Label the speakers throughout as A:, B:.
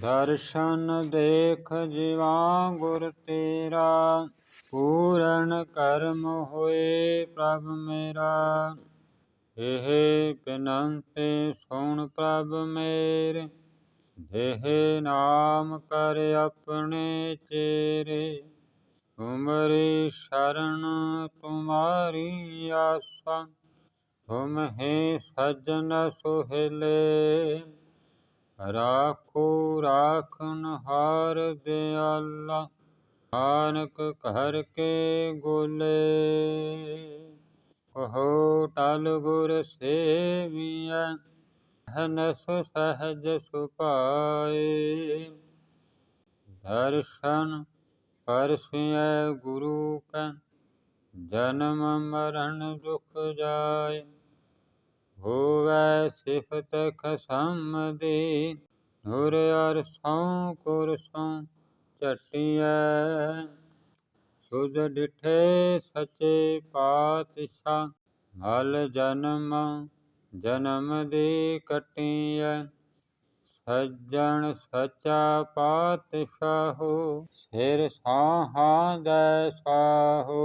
A: ਦਰਸ਼ਨ ਦੇਖ ਜਿਵਾ ਗੁਰ ਤੇਰਾ, ਪੂਰਨ ਕਰਮ ਹੋਏ ਪ੍ਰਭ ਮੇਰਾ। ਇਹ ਬਿਨੰਤੀ ਸੁਣ ਪ੍ਰਭ ਮੇਰੇ, ਦੇਹ ਨਾਮ ਕਰ ਆਪਣੇ ਚੇਰੇ। ਤੁਮਰੀ ਸ਼ਰਨ ਤੁਮਾਰੀ ਆਸਾ ਤੁਮ ਹੀ ਸਜਨ ਸੁਹੇਲੇ। ਰਾਖੋ ਰਾਖਨ ਹਾਰ ਦਿਆਲਾ, ਨਾਨਕ ਘਰ ਕੇ ਗੋਲੇ। ਕਹੋ, ਟਲ ਗੁਰ ਸੇਵੀਐ, ਹਨਸ ਸਹਜ ਸੁਪਾਏ ਦਰਸ਼ਨ ਪਰਸਿਐ ਗੁਰੂ ਕੈ, ਜਨਮ ਮਰਨ ਦੁਖ ਜਾਏ। ਹੋਵੈ ਸਿਫਤ ਖਸਮ ਦੀ ਨੂਰ ਅਰ ਸਉ ਕੁਰ ਸਉ ਚਟਿਐ ਸੁਧ ਡਿਠੇ ਸਚੇ ਪਾਤਸ਼ਾਹ, ਮਲ ਜਨਮ ਜਨਮ ਦੀ ਕਟਿਐ। ਸੱਜਣ ਸਚਾ ਪਾਤਸ਼ਾਹੋ, ਸਿਰ ਸਾਹਾਂ ਦੈ ਸਾਹੋ।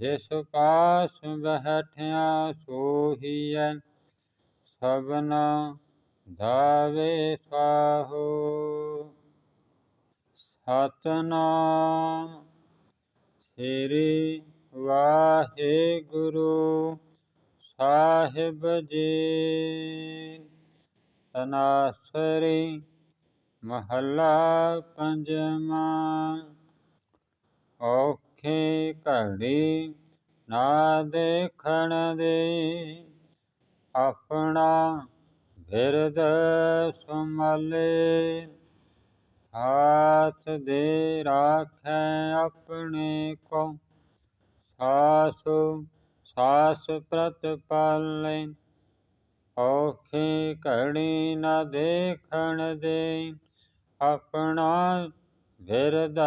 A: ਜਿਸ ਪਾਸ ਬਹਿਠਿਆ ਸੋਹੀਐ, ਸਭਨਾ ਦਾਵੇ ਸਾਹੋ। ਸਤਨਾਮ ਸ੍ਰੀ ਵਾਹਿਗੁਰੂ ਸਾਹਿਬ ਜੀ। ਤਨਾਸਰੀ ਮਹੱਲਾ ਪੰਜਵਾਂ ਔਖੀ ਘੜੀ ਨਾ ਦੇਖਣ ਦੇ। ਆਪਣਾ ਬਿਰਦ ਸੰਭਾਲੇ ਹਾਥ ਦੇ ਰਾਖੈ ਆਪਣੇ ਕੋ। ਸਾਸ ਸਾਸ ਪ੍ਰਤਪਾਲੇ ਔਖੀ ਘੜੀ ਨਾ ਦੇਖਣ ਦੇ। ਆਪਣਾ ਬਿਰਦ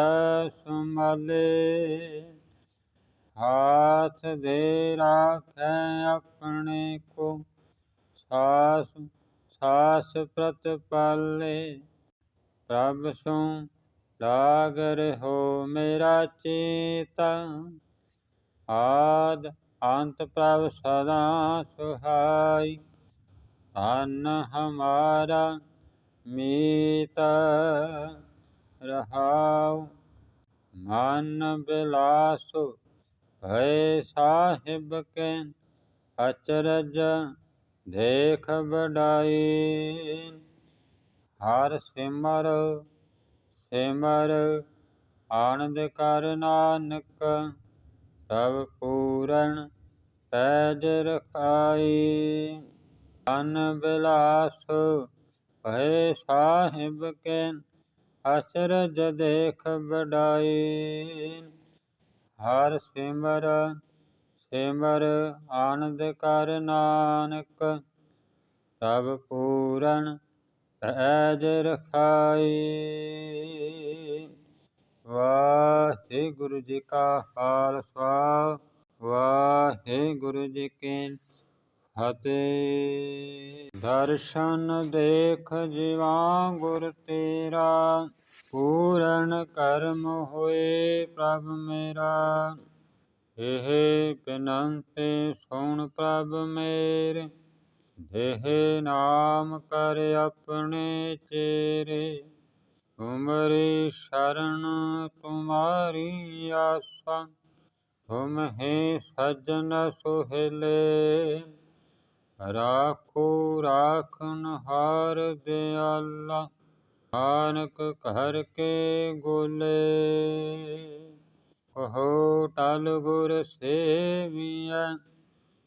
A: ਸੰਭਾਲੇ ਹਾਥ ਦੇ ਰਾਖੈ ਆਪਣੇ ਕੋ, ਸਾਸ ਸਾਸ ਪ੍ਰਤਪਾਲੇ ਪ੍ਰਭ ਸੋ ਲਾਗ ਰਹੋ ਮੇਰਾ ਚੇਤਾ। ਆਦ ਅੰਤ ਪ੍ਰਭ ਸਦਾ ਸੁਹਾਈ। ਧਨ ਹਮਾਰਾ ਮੀਤ। ਰਹਾਉ, ਮਨ ਬਿਲਾਸੁ ਭੈ ਸਾਹਿਬ ਕੇ ਅਚਰਜ ਦੇਖ ਬਡਾਈ ਹਰ ਸਿਮਰ ਸਿਮਰ ਆਨੰਦ ਕਰ ਨਾਨਕ ਪ੍ਰਭ ਪੂਰਨ ਪੈਜ ਰਖਾਈ। ਅਨ ਬਿਲਾਸ ਭੈ ਸਾਹਿਬ ਕੇ ਅਚਰਜ ਦੇਖ ਬਡਾਈ ਹਰ ਸਿਮਰ ਸਿਮਰ ਆਨੰਦ ਕਰ ਨਾਨਕ, ਸਭ ਪੂਰਨ ਐਜ਼ ਰਖਾਈ ਵਾਹਿਗੁਰੂ ਜੀ ਕਾ ਖਾਲਸਾ, ਵਾਹਿਗੁਰੂ ਜੀ ਕੀ ਫਤਿਹ ਦਰਸ਼ਨ ਦੇਖ ਜਿਵਾ ਗੁਰ ਤੇਰਾ, ਪੂਰਨ ਕਰਮ ਹੋਏ ਪ੍ਰਭ ਮੇਰਾ। ਇਹ ਬਿਨੰਤੀ ਸੁਣ ਪ੍ਰਭ ਮੇਰੇ, ਦੇਹ ਨਾਮ ਕਰ ਆਪਣੇ ਚੇਰੇ। ਤੁਮਰੀ ਸ਼ਰਨ ਤੁਮਾਰੀ ਆਸਾ, ਤੁਮ ਹੀ ਸਜਨ ਸੁਹੇਲੇ। ਰਾਖੋ ਰਾਖਨ ਹਾਰ ਦਿਆਲਾ, ਨਾਨਕ ਘਰ ਕੇ ਗੋਲੇ। ਕਹੋ, ਟਲ ਗੁਰ ਸੇਵੀਐ,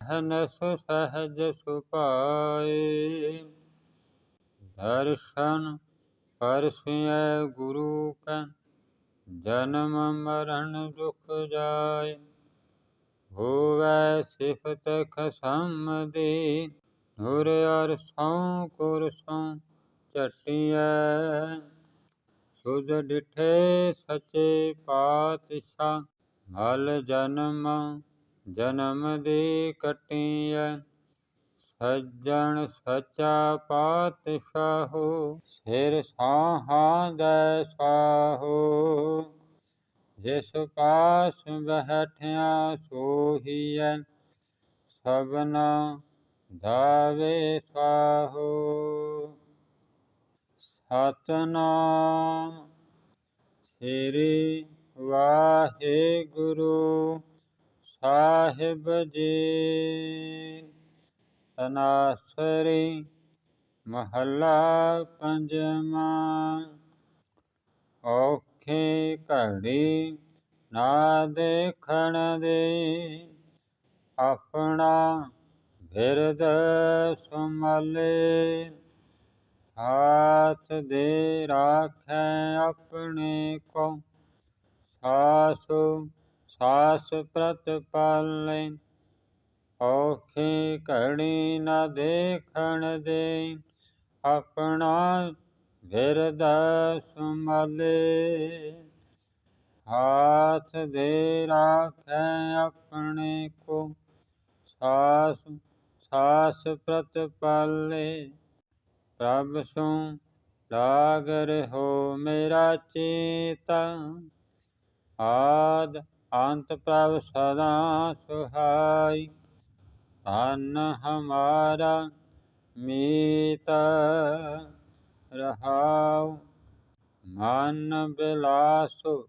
A: ਹਨਸ ਸਹਜ ਸੁਪਾਏ ਦਰਸ਼ਨ ਪਰਸਿਐ ਗੁਰੂ ਕੈ, ਜਨਮ ਮਰਨ ਦੁਖ ਜਾਏ। ਹੋਵੈ ਸਿਫਤ ਖਸਮ ਦੀ ਨੂਰ ਅਰ ਸਉ ਕੁਰ ਸਉ ਚਟਿਐ ਸੁਧ ਡਿਠੇ ਸਚੇ ਪਾਤਸ਼ਾਹ, ਮਲ ਜਨਮ ਜਨਮ ਦੀ ਕਟਿਐ। ਸੱਜਣ ਸਚਾ ਪਾਤਸ਼ਾਹੋ ਸਿਰ ਸਾਹਾਂ ਦੈ ਸਾਹੋ ਜਿਸ ਪਾਸ ਬਹਿਠਿਆ ਸੋਹੀਐ, ਸਭਨਾ ਦਾਵੇ ਸਾਹੋ। ਸਤਨਾਮ ਸ੍ਰੀ ਵਾਹਿਗੁਰੂ ਸਾਹਿਬ ਜੀ। ਤਨਾਸਰੀ ਮਹੱਲਾ ਪੰਜਵਾਂ, ਔਖ ਘੜੀ ਨਾ ਦੇਖਣ ਦੇ। ਆਪਣਾ ਬਿਰਦ ਸੁਮਲੇ, ਹਾਥ ਦੇ ਰਾਖੈ ਆਪਣੇ ਕੋ। ਸਾਸ ਸਾਸ ਪ੍ਰਤਪਾਲੇ ਔਖੀ ਘੜੀ ਨਾ ਦੇਖਣ ਦੇ। ਆਪਣਾ ਬਿਰਦ ਸੁਮਲੇ ਹਾਥ ਦੇ ਰਾਖੈ ਆਪਣੇ ਕੋ, ਸਾਸ ਸਾਸ ਪ੍ਰਤਪਾਲੇ ਪ੍ਰਭ ਸੋ ਲਾਗ ਰਹੋ ਮੇਰਾ ਚੇਤਾ। ਆਦ ਅੰਤ ਪ੍ਰਭ ਸਦਾ ਸੁਹਾਈ। ਧਨ ਹਮਾਰਾ ਮੀਤ। ਰਹਾਉ, ਮਨ ਬਿਲਾਸੁ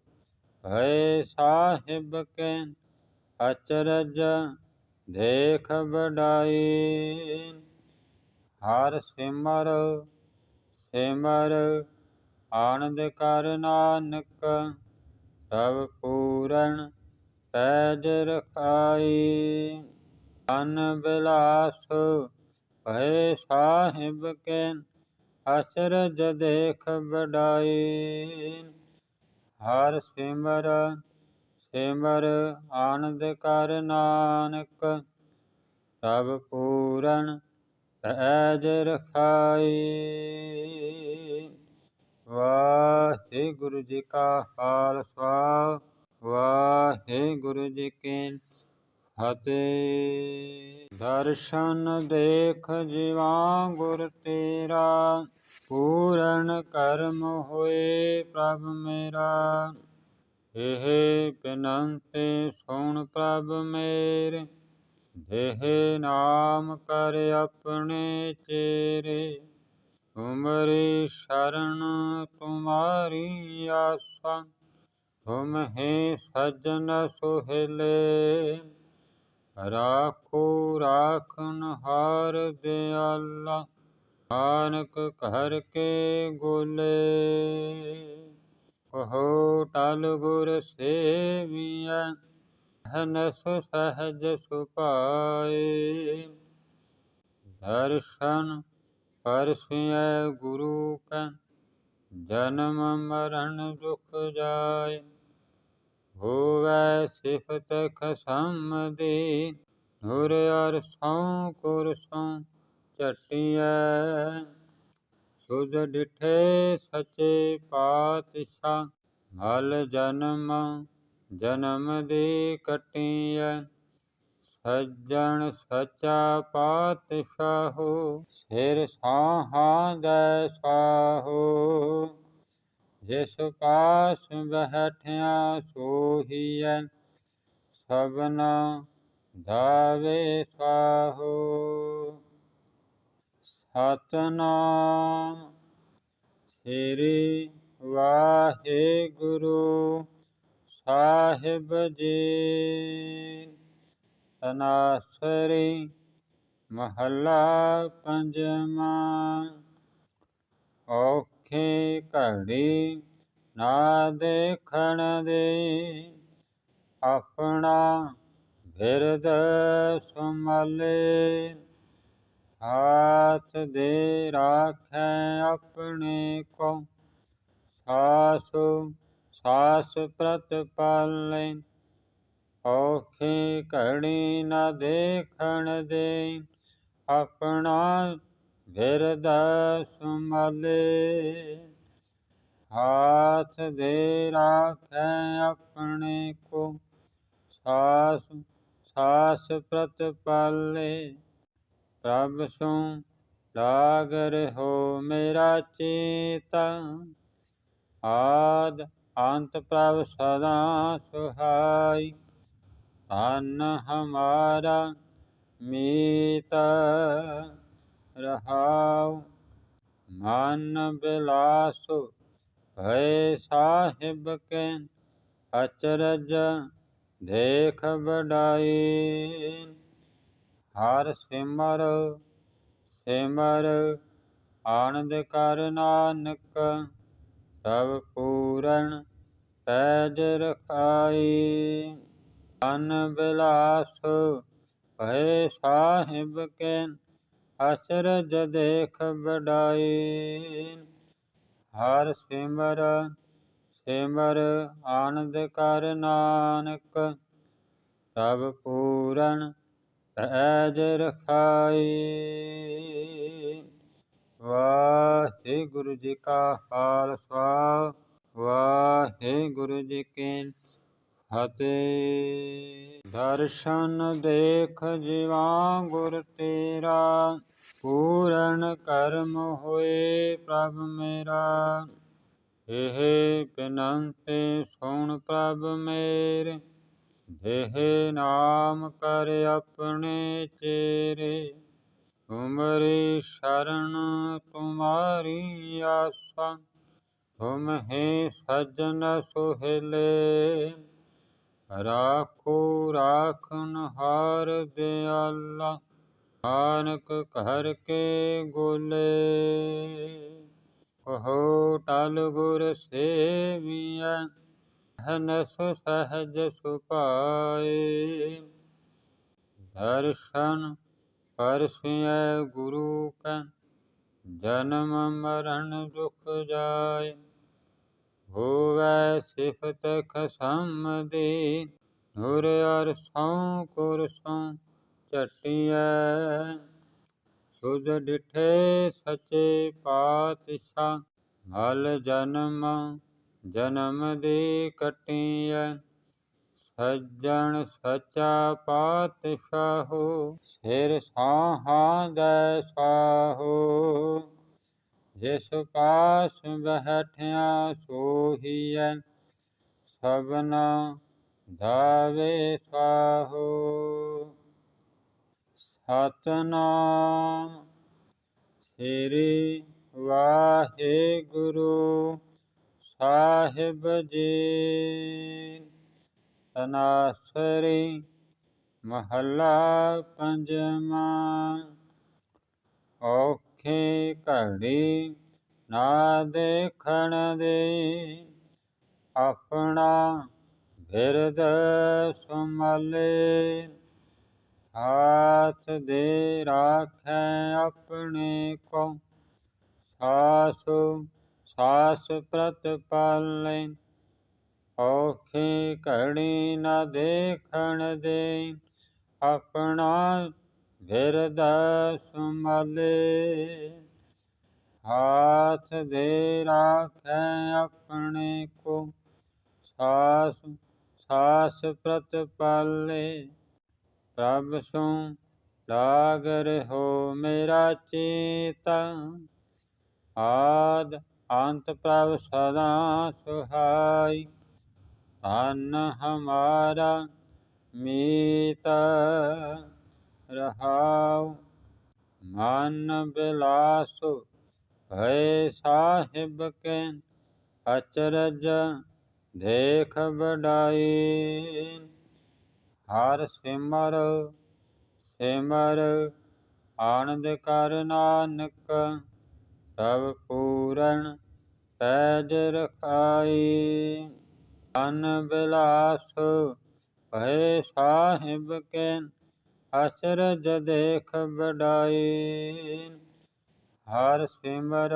A: ਭੈ ਸਾਹਿਬ ਕੇ ਅਚਰਜ ਦੇਖ ਬਡਾਈ ਹਰ ਸਿਮਰ ਸਿਮਰ, ਆਨੰਦ ਕਰ ਨਾਨਕ ਪ੍ਰਭ ਪੂਰਨ ਪੈਜ ਰਖਾਈ। ਅਨ ਬਿਲਾਸ ਭੈ ਸਾਹਿਬ ਕੇ ਅਚਰਜ ਦੇਖ ਬਡਾਈ ਹਰ ਸਿਮਰ ਸਿਮਰ ਆਨੰਦ ਕਰ ਨਾਨਕ, ਸਭ ਪੂਰਨ ਪੈਜ ਰਖਾਈ ਵਾਹਿਗੁਰੂ ਜੀ ਕਾ ਖਾਲਸਾ, ਵਾਹਿਗੁਰੂ ਜੀ ਕੀ ਫਤਿਹ ਦਰਸ਼ਨ ਦੇਖ ਜੀਵਾ ਗੁਰ ਤੇਰਾ, ਪੂਰਨ ਕਰਮ ਹੋਏ ਪ੍ਰਭ ਮੇਰਾ। ਇਹ ਬਿਨੰਤੀ ਸੁਣ ਪ੍ਰਭ ਮੇਰੇ, ਦੇਹ ਨਾਮ ਕਰ ਆਪਣੇ ਚੇਰੇ। ਤੁਮਰੀ ਸ਼ਰਨ ਤੁਮਾਰੀ ਆਸਾ, ਤੁਮ ਹੀ ਸਜਨ ਸੁਹਲੇ। ਰਾਖੋ ਰਾਖਨ ਹਾਰ ਦਿਆਲਾ, ਨਾਨਕ ਘਰ ਕੇ ਗੋਲੇ। ਕਹੋ ਟਲ ਗੁਰ ਸੇਵੀਐ, ਹਨਸ ਸਹਜ ਸੁਪਾਏ ਦਰਸ਼ਨ ਪਰਸਿਐ ਗੁਰੂ ਕੈ, ਜਨਮ ਮਰਨ ਦੁਖ ਜਾਏ। ਹੋਵੈ ਸਿਫਤ ਖਸਮ ਦੇ ਨੂਰ ਅਰ ਸਉ ਕੁਰ ਸਉ ਚਟਿਐ ਸੁਧ ਡਿਠੇ ਸਚੇ ਪਾਤਸ਼ਾਹ, ਮਲ ਜਨਮ ਜਨਮ ਦੀ ਕਟਿਐ। ਸੱਜਣ ਸਚਾ ਪਾਤਸ਼ਾਹੋ, ਸਿਰ ਸਾਹਾਂ ਦੈ ਸਾਹੋ। ਜਿਸ ਪਾਸ ਬਹਿਠਿਆ ਸੋਹੀਐ, ਸਭਨਾ ਦਾਵੇ ਸਾਹੋ। ਸਤਨਾਮ ਸ੍ਰੀ ਵਾਹਿਗੁਰੂ ਸਾਹਿਬ ਜੀ। ਤਨਾਸਰੀ ਮਹੱਲਾ ਪੰਜਵਾਂ ਔਖੀ ਘੜੀ ਨਾ ਦੇਖਣ ਦੇ। ਆਪਣਾ ਬਿਰਦ ਸੁਮਲੇ ਹਾਥ ਦੇ ਰਾਖੈ ਆਪਣੇ ਕੋ। ਸਾਸ ਸਾਸ ਪ੍ਰਤਪਾਲੇ ਔਖੀ ਘੜੀ ਨਾ ਦੇਖਣ ਦੇ। ਆਪਣਾ ਬਿਰਦ ਸੁਮਲੇ, ਹਾਥ ਦੇ ਰਾਖੈ ਆਪਣੇ ਕੋ, ਸਾਸ ਸਾਸ ਪ੍ਰਤਪਾਲੇ ਪ੍ਰਭ ਸੋ ਲਾਗ ਰਹੋ ਮੇਰਾ ਚੇਤਾ, ਆਦ ਅੰਤ ਪ੍ਰਭ ਸਦਾ ਸੁਹਾਈ। ਧਨ ਹਮਾਰਾ ਮੀਤ। ਰਹਾਉ। ਮਨ ਬਿਲਾਸੁ ਭੈ ਸਾਹਿਬ ਕੇ ਅਚਰਜ ਦੇਖ ਬਡਾਈ ਹਰ ਸਿਮਰ ਸਿਮਰ ਆਨੰਦ ਕਰ ਨਾਨਕ ਪ੍ਰਭ ਪੂਰਨ ਪੈਜ ਰਖਾਈ ਅਨ ਬਿਲਾਸ ਭੈ ਸਾਹਿਬ ਕੇ ਅਚਰਜ ਦੇਖ ਬਡਾਈ ਹਰ ਸਿਮਰ ਸਿਮਰ ਆਨੰਦ ਕਰ ਨਾਨਕ, ਸਭ ਪੂਰਨ ਐਜ਼ ਰਖਾਈ ਵਾਹਿਗੁਰੂ ਜੀ ਕਾ ਖਾਲਸਾ, ਵਾਹਿਗੁਰੂ ਜੀ ਕੀ ਫਤਿਹ ਦਰਸ਼ਨ ਦੇਖ ਜੀਵਾ ਗੁਰ ਤੇਰਾ, ਪੂਰਨ ਕਰਮ ਹੋਏ ਪ੍ਰਭ ਮੇਰਾ। ਇਹ ਬਿਨੰਤੀ ਸੁਣ ਪ੍ਰਭ ਮੇਰੇ, ਦੇਹ ਨਾਮ ਕਰ ਆਪਣੇ ਚੇਰੇ। ਤੁਮਰੀ ਸ਼ਰਨ ਤੁਮਾਰੀ ਆਸਾ ਤੁਮ ਹੀ ਸਜਨ ਸੁਹਲੇ। ਰਾਖੋ ਰਾਖਨ ਹਾਰ ਦਿਆਲਾ, ਨਾਨਕ ਘਰ ਕੇ ਗੋਲੇ। ਕਹੋ, ਟਲ ਗੁਰ ਸੇਵੀਐ, ਹਨਸ ਸਹਜ ਸੁਪਾਏ ਦਰਸ਼ਨ ਪਰਸਿਐ ਗੁਰੂ ਕੈ, ਜਨਮ ਮਰਨ ਦੁਖ ਜਾਏ। ਹੋਵੈ ਸਿਫਤ ਖਸਮ ਦੀ ਨੂਰ ਅਰ ਸਉ ਕੁਰ ਸਉ ਚਟਿਐ ਸੁਧ ਡਿਠੇ ਸਚੇ ਪਾਤਸ਼ਾਹ, ਮਲ ਜਨਮ ਜਨਮ ਦੀ ਕਟਿਐ। ਸੱਜਣ ਸਚਾ ਪਾਤਸ਼ਾਹੋ, ਸਿਰ ਸਾਹਾਂ ਦੈ ਸਾਹੋ। ਜਿਸ ਪਾਸ ਬਹਿਠਿਆ ਸੋਹੀਐ, ਸਭਨਾ ਧਾਵੇ ਸਾਹੋ। ਸਤਨਾਮ ਸ੍ਰੀ ਵਾਹਿਗੁਰੂ ਸਾਹਿਬ ਜੀ। ਤਨਾਸਰੀ ਮਹੱਲਾ ਪੰਜਵਾਂ। ਔਖੇ ਘੜੀ ਨਾ ਦੇਖਣ ਦੇ। ਆਪਣਾ ਬਿਰਦ ਸੁਮਲੇ ਹਾਥ ਦੇ ਰਾਖੈ ਆਪਣੇ ਕੋ। ਸਾਸੁ, ਸਾਸ ਪ੍ਰਤਪਾਲੇ ਔਖੀ ਘੜੀ ਨਾ ਦੇਖਣ ਦੇ। ਆਪਣਾ ਬਿਰਦ ਸੁਮਲੇ ਹਾਥ ਦੇ ਰਾਖੈ ਆਪਣੇ ਕੋ, ਸਾਸ ਸਾਸ ਪ੍ਰਤਪਾਲੇ ਪ੍ਰਭ ਸੋ ਲਾਗ ਰਹੋ ਮੇਰਾ ਚੇਤਾ, ਆਦ ਅੰਤ ਪ੍ਰਭ ਸਦਾ ਸੁਹਾਈ। ਧਨ ਹਮਾਰਾ ਮੀਤ। ਰਹਾਉ ਮਨ ਬਿਲਾਸੁ ਭੈ ਸਾਹਿਬ ਕੇ ਅਚਰਜ ਦੇਖ ਬਡਾਈ ਹਰ ਸਿਮਰ ਸਿਮਰ ਆਨੰਦ ਕਰ ਨਾਨਕ ਪ੍ਰਭ ਪੂਰਨ ਪੈਜ ਰਖਾਈ। ਅਨ ਬਿਲਾਸ ਭੈ ਸਾਹਿਬ ਕੇ ਅਚਰਜ ਦੇਖ ਬਡਾਈ ਹਰ ਸਿਮਰ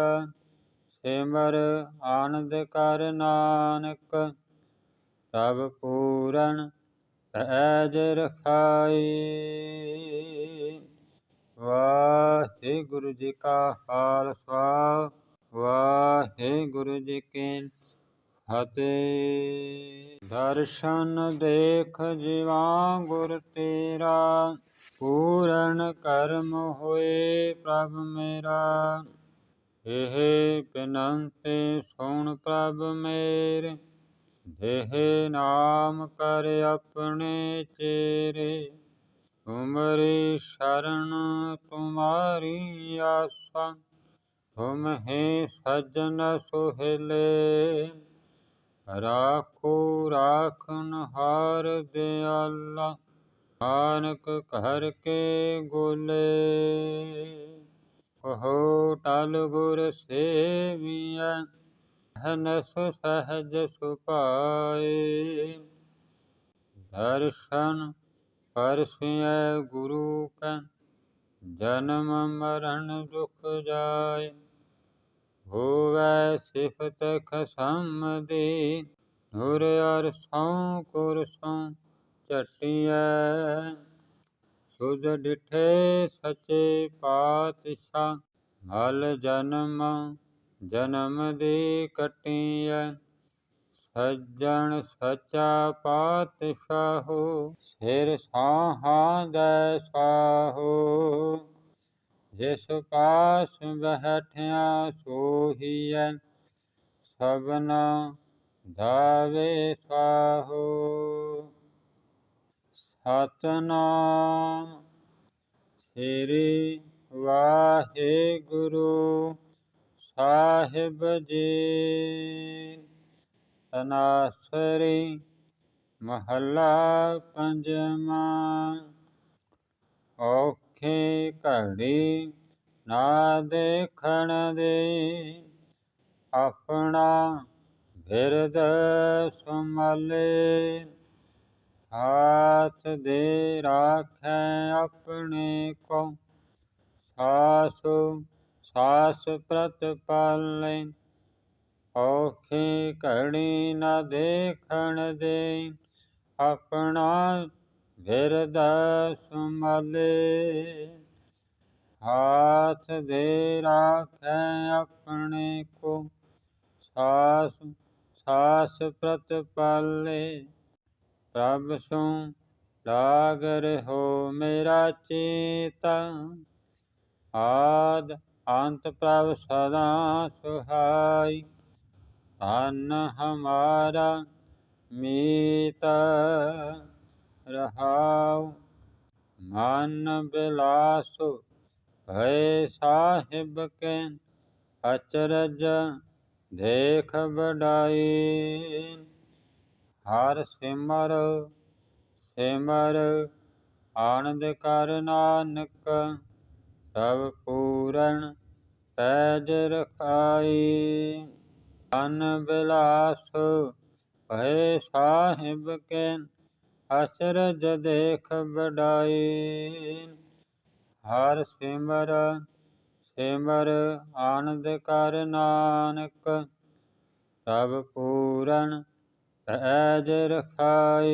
A: ਸਿਮਰ ਆਨੰਦ ਕਰ ਨਾਨਕ ਸਭ ਪੂਰਨ ਐਜ਼ ਰਖਾਈ ਵਾਹਿਗੁਰੂ ਜੀ ਕਾ ਖਾਲਸਾ, ਵਾਹਿਗੁਰੂ ਜੀ ਕੀ ਫਤਿਹ ਦਰਸ਼ਨ ਦੇਖ ਜੀਵਾ ਗੁਰ ਤੇਰਾ, ਪੂਰਨ ਕਰਮ ਹੋਏ ਪ੍ਰਭ ਮੇਰਾ। ਇਹ ਬਿਨੰਤੀ ਸੁਣ ਪ੍ਰਭ ਮੇਰੇ, ਦੇਹ ਨਾਮ ਕਰ ਆਪਣੇ ਚੇਰੇ। ਤੁਮਰੀ ਸ਼ਰਨ ਤੁਮਾਰੀ ਆਸਾ, ਤੁਮ ਹੀ ਸਜਨ ਸੁਹਲੇ। ਰਾਖੋ ਰਾਖਨ ਹਾਰ ਦਿਆਲਾ, ਨਾਨਕ ਘਰ ਕੇ ਗੋਲੇ। ਕਹੋ, ਟਲ ਗੁਰ ਸੇਵੀਐ, ਹਨਸ ਸਹਜ ਸੁਪਾਏ ਦਰਸ਼ਨ ਪਰਸਿਐ ਗੁਰੂ ਕੈ, ਜਨਮ ਮਰਨ ਦੁਖ ਜਾਏ। ਹੋਵੈ ਸਿਫਤ ਖਸਮ ਦੀ ਹੁਰ ਅਰ ਸਉ ਕੁਰ ਸਉ ਚਟਿਐ ਸੁਧ ਡਿਠੇ ਸਚੇ ਪਾਤਸ਼ਾਹ, ਮਲ ਜਨਮ ਜਨਮ ਦੀ ਕਟਿਐ। ਸੱਜਣ ਸਚਾ ਪਾਤਸ਼ਾਹੋ ਸਿਰ ਸਾਹਾਂ ਦੈ ਸਾਹੋ ਜਿਸ ਪਾਸ ਬਹਿਠਿਆ ਸੋਹੀਐ, ਸਭਨਾ ਦਾਵੇ ਸਾਹੋ। ਸਤਨਾਮ ਸ੍ਰੀ ਵਾਹਿਗੁਰੂ ਸਾਹਿਬ ਜੀ। ਤਨਾਸਰੀ ਮਹੱਲਾ ਪੰਜਵਾਂ, ਔਖ ਘੜੀ ਨਾ ਦੇਖਣ ਦੇ। ਆਪਣਾ ਬਿਰਦ ਸੰਭਾਲੇ, ਹਾਥ ਦੇ ਰਾਖੈ ਆਪਣੇ ਕੋ। ਸਾਸ ਸਾਸ ਪ੍ਰਤਪਾਲੇ ਔਖੀ ਘੜੀ ਨਾ ਦੇਖਣ ਦੇ। ਆਪਣਾ ਬਿਰਦ ਸੰਭਾਲੇ ਹਾਥ ਦੇ ਰਾਖੈ ਆਪਣੇ ਕੋ। ਸਾਸ ਸਾਸ ਪ੍ਰਤਪਾਲੇ ਪ੍ਰਭ ਸੋ ਲਾਗ ਰਹੋ ਮੇਰਾ ਚੇਤਾ। ਆਦ ਅੰਤ ਪ੍ਰਭ ਸਦਾ ਸੁਹਾਈ। ਧਨ ਹਮਾਰਾ ਮੀਤ। ਰਹਾਉ। ਮਨ ਬਿਲਾਸ ਭੈ ਸਾਹਿਬ ਕੇ ਅਚਰਜ ਦੇਖ ਬਡਾਈ ਹਰ ਸਿਮਰ ਸਿਮਰ ਆਨੰਦ ਕਰ ਨਾਨਕ ਪ੍ਰਭ ਪੂਰਨ ਪੈਜ ਰਖਾਈ ਅਨ ਬਿਲਾਸ ਭੈ ਸਾਹਿਬ ਕੇ ਅਚਰਜ ਦੇਖ ਬਡਾਈ ਹਰ ਸਿਮਰ ਸਿਮਰ ਆਨੰਦ ਕਰ ਨਾਨਕ, ਸਭ ਪੂਰਨ ਪੈਜ ਰਖਾਈ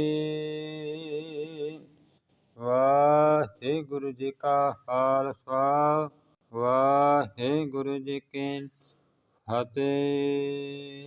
A: ਵਾਹਿਗੁਰੂ ਜੀ ਕਾ ਖਾਲਸਾ, ਵਾਹਿਗੁਰੂ ਜੀ ਕੀ ਫਤਿਹ।